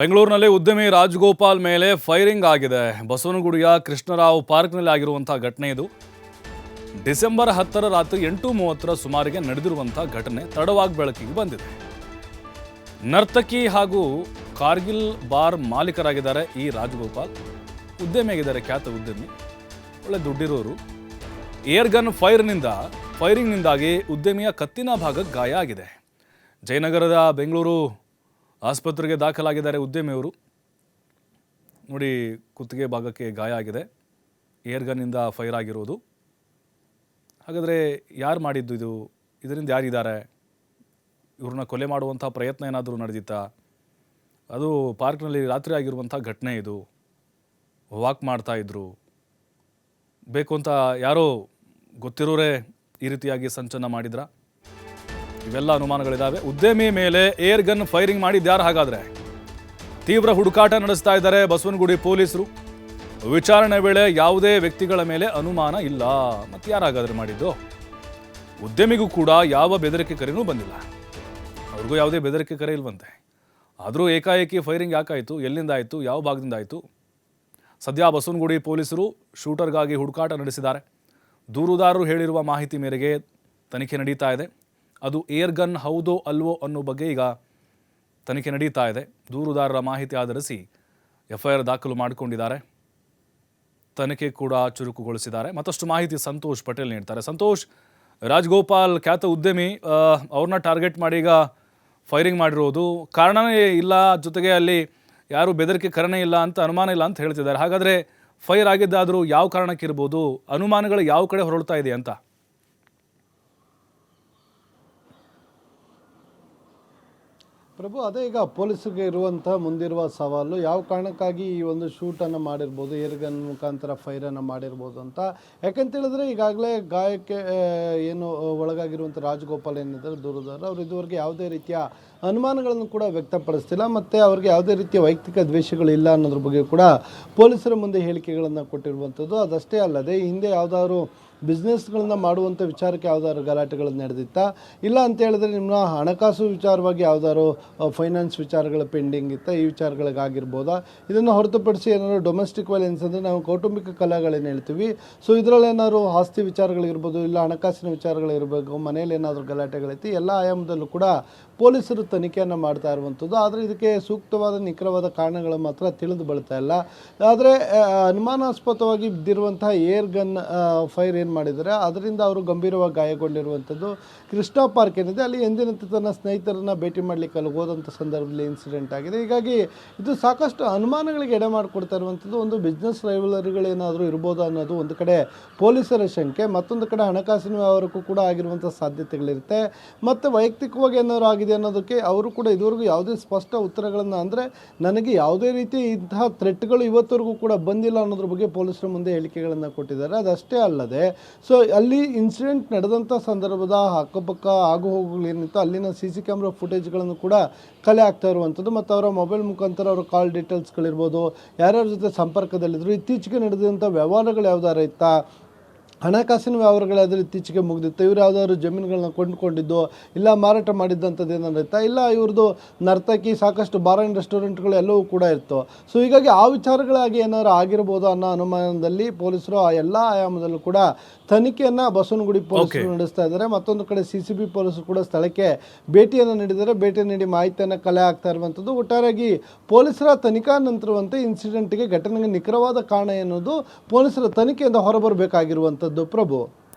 ಬೆಂಗಳೂರಿನಲ್ಲಿ ಉದ್ಯಮಿ ರಾಜಗೋಪಾಲ್ ಮೇಲೆ ಫೈರಿಂಗ್ ಆಗಿದೆ. ಬಸವನಗುಡಿಯ ಕೃಷ್ಣರಾವ್ ಪಾರ್ಕ್ನಲ್ಲಿ ಆಗಿರುವಂತಹ ಘಟನೆ ಇದು. ಡಿಸೆಂಬರ್ ಹತ್ತರ ರಾತ್ರಿ ಎಂಟು ಮೂವತ್ತರ ಸುಮಾರಿಗೆ ನಡೆದಿರುವಂತಹ ಘಟನೆ ತಡವಾಗಿ ಬೆಳಕಿಗೆ ಬಂದಿದೆ. ನರ್ತಕಿ ಹಾಗೂ ಕಾರ್ಗಿಲ್ ಬಾರ್ ಮಾಲೀಕರಾಗಿದ್ದಾರೆ ಈ ರಾಜಗೋಪಾಲ್. ಉದ್ಯಮಿಯಾಗಿದ್ದಾರೆ ಖ್ಯಾತ ಉದ್ಯಮಿ. ಒಳ್ಳೆ ದುಡ್ಡಿರೋರು. ಏರ್ಗನ್ ಫೈರ್ನಿಂದ, ಫೈರಿಂಗ್ನಿಂದಾಗಿ ಉದ್ಯಮಿಯ ಕತ್ತಿನ ಭಾಗಕ್ಕೆ ಗಾಯ ಆಗಿದೆ. ಜಯನಗರದ ಬೆಂಗಳೂರು ಆಸ್ಪತ್ರೆಗೆ ದಾಖಲಾಗಿದ್ದಾರೆ ಉದ್ಯಮಿಯವರು. ನೋಡಿ, ಕುತ್ತಿಗೆ ಭಾಗಕ್ಕೆ ಗಾಯ ಆಗಿದೆ. ಏರ್ಗನ್ನಿಂದ ಫೈರ್ ಆಗಿರೋದು. ಹಾಗಾದರೆ ಯಾರು ಮಾಡಿದ್ದು ಇದು? ಇದರಿಂದ ಯಾರಿದ್ದಾರೆ ಇವ್ರನ್ನ ಕೊಲೆ ಮಾಡುವಂಥ ಪ್ರಯತ್ನ ಏನಾದರೂ ನಡೆದಿತ್ತಾ? ಅದು ಪಾರ್ಕ್ನಲ್ಲಿ ರಾತ್ರಿ ಆಗಿರುವಂಥ ಘಟನೆ ಇದು. ವಾಕ್ ಮಾಡ್ತಾ ಇದ್ರು. ಬೇಕು ಅಂತ ಯಾರೋ ಗೊತ್ತಿರೋರೇ ಈ ರೀತಿಯಾಗಿ ಸಂಚನ ಮಾಡಿದ್ರಾ? ಇವೆಲ್ಲ ಅನುಮಾನಗಳಿದ್ದಾವೆ ಉದ್ಯಮಿ ಮೇಲೆ ಏರ್ ಗನ್ ಫೈರಿಂಗ್ ಮಾಡಿದ್ಯಾರು ಹಾಗಾದ್ರೆ? ತೀವ್ರ ಹುಡುಕಾಟ ನಡೆಸ್ತಾ ಇದ್ದಾರೆ ಬಸವನಗುಡಿ ಪೊಲೀಸರು. ವಿಚಾರಣೆ ವೇಳೆ ಯಾವುದೇ ವ್ಯಕ್ತಿಗಳ ಮೇಲೆ ಅನುಮಾನ ಇಲ್ಲ. ಮತ್ತೆ ಯಾರಾಗಾದ್ರೆ ಮಾಡಿದ್ದು? ಉದ್ಯಮಿಗೂ ಕೂಡ ಯಾವ ಬೆದರಿಕೆ ಕರೆನೂ ಬಂದಿಲ್ಲ. ಅವ್ರಿಗೂ ಯಾವುದೇ ಬೆದರಿಕೆ ಕರೆ ಇಲ್ವಂತೆ. ಆದರೂ ಏಕಾಏಕಿ ಫೈರಿಂಗ್ ಯಾಕಾಯಿತು? ಎಲ್ಲಿಂದ ಆಯಿತು? ಯಾವ ಭಾಗದಿಂದ ಆಯಿತು? ಸದ್ಯ ಬಸವನಗುಡಿ ಪೊಲೀಸರು ಶೂಟರ್ಗಾಗಿ ಹುಡುಕಾಟ ನಡೆಸಿದ್ದಾರೆ. ದೂರುದಾರರು ಹೇಳಿರುವ ಮಾಹಿತಿ ಮೇರೆಗೆ ತನಿಖೆ ನಡೀತಾ ಇದೆ. ಅದು ಏರ್ ಗನ್ ಹೌದೋ ಅಲ್ವೋ ಅನ್ನೋ ಬಗ್ಗೆ ಈಗ ತನಿಖೆ ನಡೀತಾ ಇದೆ. ದೂರುದಾರರ ಮಾಹಿತಿ ಆಧರಿಸಿ ಎಫ್ಐಆರ್ ದಾಖಲು ಮಾಡಿಕೊಂಡಿದ್ದಾರೆ. ತನಿಖೆ ಕೂಡ ಚುರುಕುಗೊಳಿಸಿದ್ದಾರೆ. ಮತ್ತಷ್ಟು ಮಾಹಿತಿ ಸಂತೋಷ್ ಪಟೇಲ್ ನೀಡ್ತಾರೆ. ಸಂತೋಷ್, ರಾಜ್ಗೋಪಾಲ್ ಖ್ಯಾತ ಉದ್ಯಮಿ ಅವ್ರನ್ನ ಟಾರ್ಗೆಟ್ ಮಾಡಿ ಈಗ ಫೈರಿಂಗ್ ಮಾಡಿರೋದು. ಕಾರಣನೇ ಇಲ್ಲ, ಜೊತೆಗೆ ಅಲ್ಲಿ ಯಾರು ಬೆದರಿಕೆ ಕರಣೆ ಇಲ್ಲ ಅಂತ ಅನುಮಾನ ಇಲ್ಲ ಅಂತ ಹೇಳ್ತಿದ್ದಾರೆ. ಹಾಗಾದರೆ ಫೈರ್ ಆಗಿದ್ದಾದರೂ ಯಾವ ಕಾರಣಕ್ಕಿರ್ಬೋದು ಅನುಮಾನಗಳು ಯಾವ ಕಡೆ ಹೊರಳ್ತಾ ಇದೆ ಅಂತ ಪ್ರಭು, ಅದೇ ಈಗ ಪೊಲೀಸರಿಗೆ ಇರುವಂಥ ಮುಂದಿರುವ ಸವಾಲು, ಯಾವ ಕಾರಣಕ್ಕಾಗಿ ಈ ಒಂದು ಶೂಟನ್ನು ಮಾಡಿರ್ಬೋದು, ಏರ್ಗನ್ ಮುಖಾಂತರ ಫೈರನ್ನು ಮಾಡಿರ್ಬೋದು ಅಂತ. ಯಾಕಂತ ಹೇಳಿದ್ರೆ ಈಗಾಗಲೇ ಗಾಯಕ್ಕೆ ಏನು ಒಳಗಾಗಿರುವಂಥ ರಾಜಗೋಪಾಲ್ ಏನಿದ್ದಾರೆ ದೂರದಾರ ಅವರು ಇದುವರೆಗೆ ಯಾವುದೇ ರೀತಿಯ ಅನುಮಾನಗಳನ್ನು ಕೂಡ ವ್ಯಕ್ತಪಡಿಸ್ತಿಲ್ಲ. ಮತ್ತು ಅವ್ರಿಗೆ ಯಾವುದೇ ರೀತಿಯ ವೈಯಕ್ತಿಕ ದ್ವೇಷಗಳು ಇಲ್ಲ ಅನ್ನೋದ್ರ ಬಗ್ಗೆ ಕೂಡ ಪೊಲೀಸರ ಮುಂದೆ ಹೇಳಿಕೆಗಳನ್ನು ಕೊಟ್ಟಿರುವಂಥದ್ದು. ಅದಷ್ಟೇ ಅಲ್ಲದೆ, ಹಿಂದೆ ಯಾವುದಾದ್ರು ಬಿಸ್ನೆಸ್ಗಳನ್ನ ಮಾಡುವಂಥ ವಿಚಾರಕ್ಕೆ ಯಾವುದಾದ್ರು ಗಲಾಟೆಗಳು ನಡೆದಿತ್ತಾ? ಇಲ್ಲ ಅಂತ ಹೇಳಿದ್ರೆ ನಿಮ್ಮ ಹಣಕಾಸು ವಿಚಾರವಾಗಿ ಯಾವ್ದಾದ್ರು ಫೈನಾನ್ಸ್ ವಿಚಾರಗಳ ಪೆಂಡಿಂಗ್ ಇತ್ತು, ಈ ವಿಚಾರಗಳಿಗಾಗಿರ್ಬೋದಾ? ಇದನ್ನು ಹೊರತುಪಡಿಸಿ ಏನಾದರೂ ಡೊಮೆಸ್ಟಿಕ್ ವೈಲೆನ್ಸ್ ಅಂದರೆ ನಾವು ಕೌಟುಂಬಿಕ ಕಲಹಗಳೇನು ಹೇಳ್ತೀವಿ. ಸೊ ಇದರಲ್ಲಿ ಏನಾದ್ರು ಆಸ್ತಿ ವಿಚಾರಗಳಿರ್ಬೋದು, ಇಲ್ಲ ಹಣಕಾಸಿನ ವಿಚಾರಗಳಿರಬೇಕು ಮನೇಲಿ ಏನಾದರೂ ಗಲಾಟೆಗಳೈತಿ ಎಲ್ಲ ಆಯಾಮದಲ್ಲೂ ಕೂಡ ಪೊಲೀಸರು ತನಿಖೆಯನ್ನು ಮಾಡ್ತಾ ಇರುವಂಥದ್ದು. ಆದರೆ ಇದಕ್ಕೆ ಸೂಕ್ತವಾದ, ನಿಖರವಾದ ಕಾರಣಗಳು ಮಾತ್ರ ತಿಳಿದು ಬಳ್ತಾ ಇಲ್ಲ. ಆದರೆ ಅನುಮಾನಾಸ್ಪದವಾಗಿ ಬಿದ್ದಿರುವಂತಹ ಏರ್ ಗನ್ ಫೈರ್ ಏನು ಮಾಡಿದ್ದಾರೆ, ಅದರಿಂದ ಅವರು ಗಂಭೀರವಾಗಿ ಗಾಯಗೊಂಡಿರುವಂಥದ್ದು. ಕೃಷ್ಣ ಪಾರ್ಕ್ ಏನಿದೆ, ಅಲ್ಲಿ ಎಂದಿನಂತೆ ತನ್ನ ಸ್ನೇಹಿತರನ್ನ ಭೇಟಿ ಮಾಡಲಿಕ್ಕೆ ಅಲ್ಲಿ ಹೋದಂಥ ಸಂದರ್ಭದಲ್ಲಿ ಇನ್ಸಿಡೆಂಟ್ ಆಗಿದೆ. ಹೀಗಾಗಿ ಇದು ಸಾಕಷ್ಟು ಅನುಮಾನಗಳಿಗೆ ಎಡೆ ಮಾಡಿಕೊಡ್ತಾ ಇರುವಂಥದ್ದು. ಒಂದು ಬಿಸ್ನೆಸ್ ರೈವಲರಿಗಳೇನಾದರೂ ಇರ್ಬೋದು ಅನ್ನೋದು ಒಂದು ಕಡೆ ಪೊಲೀಸರ ಶಂಕೆ, ಮತ್ತೊಂದು ಕಡೆ ಹಣಕಾಸಿನ ವ್ಯವಹಾರಕ್ಕೂ ಕೂಡ ಆಗಿರುವಂಥ ಸಾಧ್ಯತೆಗಳಿರುತ್ತೆ. ಮತ್ತು ವೈಯಕ್ತಿಕವಾಗಿ ಏನಾದರೂ ಆಗಿದೆ ಅನ್ನೋದಕ್ಕೆ ಅವರು ಕೂಡ ಇದುವರೆಗೂ ಯಾವುದೇ ಸ್ಪಷ್ಟ ಉತ್ತರಗಳನ್ನು ಅಂದರೆ ನನಗೆ ಯಾವುದೇ ರೀತಿ ಇಂತಹ ಥ್ರೆಟ್ಗಳು ಇವತ್ತವರೆಗೂ ಕೂಡ ಬಂದಿಲ್ಲ ಅನ್ನೋದ್ರ ಬಗ್ಗೆ ಪೊಲೀಸರ ಮುಂದೆ ಹೇಳಿಕೆಗಳನ್ನು ಕೊಟ್ಟಿದ್ದಾರೆ. ಅದಷ್ಟೇ ಅಲ್ಲದೆ ಸೊ ಅಲ್ಲಿ ಇನ್ಸಿಡೆಂಟ್ ನಡೆದಂಥ ಸಂದರ್ಭದ ಅಕ್ಕಪಕ್ಕ ಆಗು ಹೋಗುಗಳೇನಿತ್ತು ಅಲ್ಲಿನ ಸಿ ಸಿ ಕ್ಯಾಮ್ರಾ ಫುಟೇಜ್ಗಳನ್ನು ಕೂಡ ಕಲೆ ಆಗ್ತಾ ಇರುವಂಥದ್ದು ಮತ್ತು ಅವರ ಮೊಬೈಲ್ ಮುಖಾಂತರ ಅವರ ಕಾಲ್ ಡೀಟೇಲ್ಸ್ಗಳಿರ್ಬೋದು ಯಾರ್ಯಾರ ಜೊತೆ ಸಂಪರ್ಕದಲ್ಲಿದ್ದರು ಇತ್ತೀಚೆಗೆ ನಡೆದಂಥ ವ್ಯವಹಾರಗಳು ಯಾವ್ದಾರ ಇತ್ತಾ ಹಣಕಾಸಿನ ವ್ಯವಹಾರಗಳಾದರೂ ಇತ್ತೀಚೆಗೆ ಮುಗಿದಿತ್ತು. ಇವ್ರು ಯಾವುದಾದ್ರು ಜಮೀನುಗಳನ್ನ ಕೊಂಡುಕೊಂಡಿದ್ದು ಇಲ್ಲ ಮಾರಾಟ ಮಾಡಿದ್ದಂಥದ್ದು ಏನಾದ್ರು ಇತ್ತಾ? ಇಲ್ಲ ಇವ್ರದ್ದು ನರ್ತಕಿ ಸಾಕಷ್ಟು ಬಾರ್ ಆ್ಯಂಡ್ ರೆಸ್ಟೋರೆಂಟ್ಗಳು ಎಲ್ಲವೂ ಕೂಡ ಇತ್ತು. ಸೊ ಹೀಗಾಗಿ ಆ ವಿಚಾರಗಳಾಗಿ ಏನಾದ್ರು ಆಗಿರ್ಬೋದು ಅನ್ನೋ ಅನುಮಾನದಲ್ಲಿ ಪೊಲೀಸರು ಆ ಎಲ್ಲ ಆಯಾಮದಲ್ಲೂ ಕೂಡ ತನಿಖೆಯನ್ನು ಬಸವನಗುಡಿ ಪೊಲೀಸರು ನಡೆಸ್ತಾ ಇದ್ದಾರೆ. ಮತ್ತೊಂದು ಕಡೆ ಸಿ ಸಿ ಬಿ ಪೊಲೀಸರು ಕೂಡ ಸ್ಥಳಕ್ಕೆ ಭೇಟಿಯನ್ನು ನೀಡಿದ್ದಾರೆ. ಭೇಟಿ ನೀಡಿ ಮಾಹಿತಿಯನ್ನು ಕಲೆ ಆಗ್ತಾ ಇರುವಂಥದ್ದು. ಒಟ್ಟಾರೆಯಾಗಿ ಪೊಲೀಸರ ತನಿಖಾ ನಂತರವಂತೆ ಇನ್ಸಿಡೆಂಟ್ಗೆ ಘಟನೆಗೆ ನಿಖರವಾದ ಕಾರಣ ಎನ್ನುವುದು ಪೊಲೀಸರ ತನಿಖೆಯಿಂದ ಹೊರಬರಬೇಕಾಗಿರುವಂಥದ್ದು. ಪ್ರಭು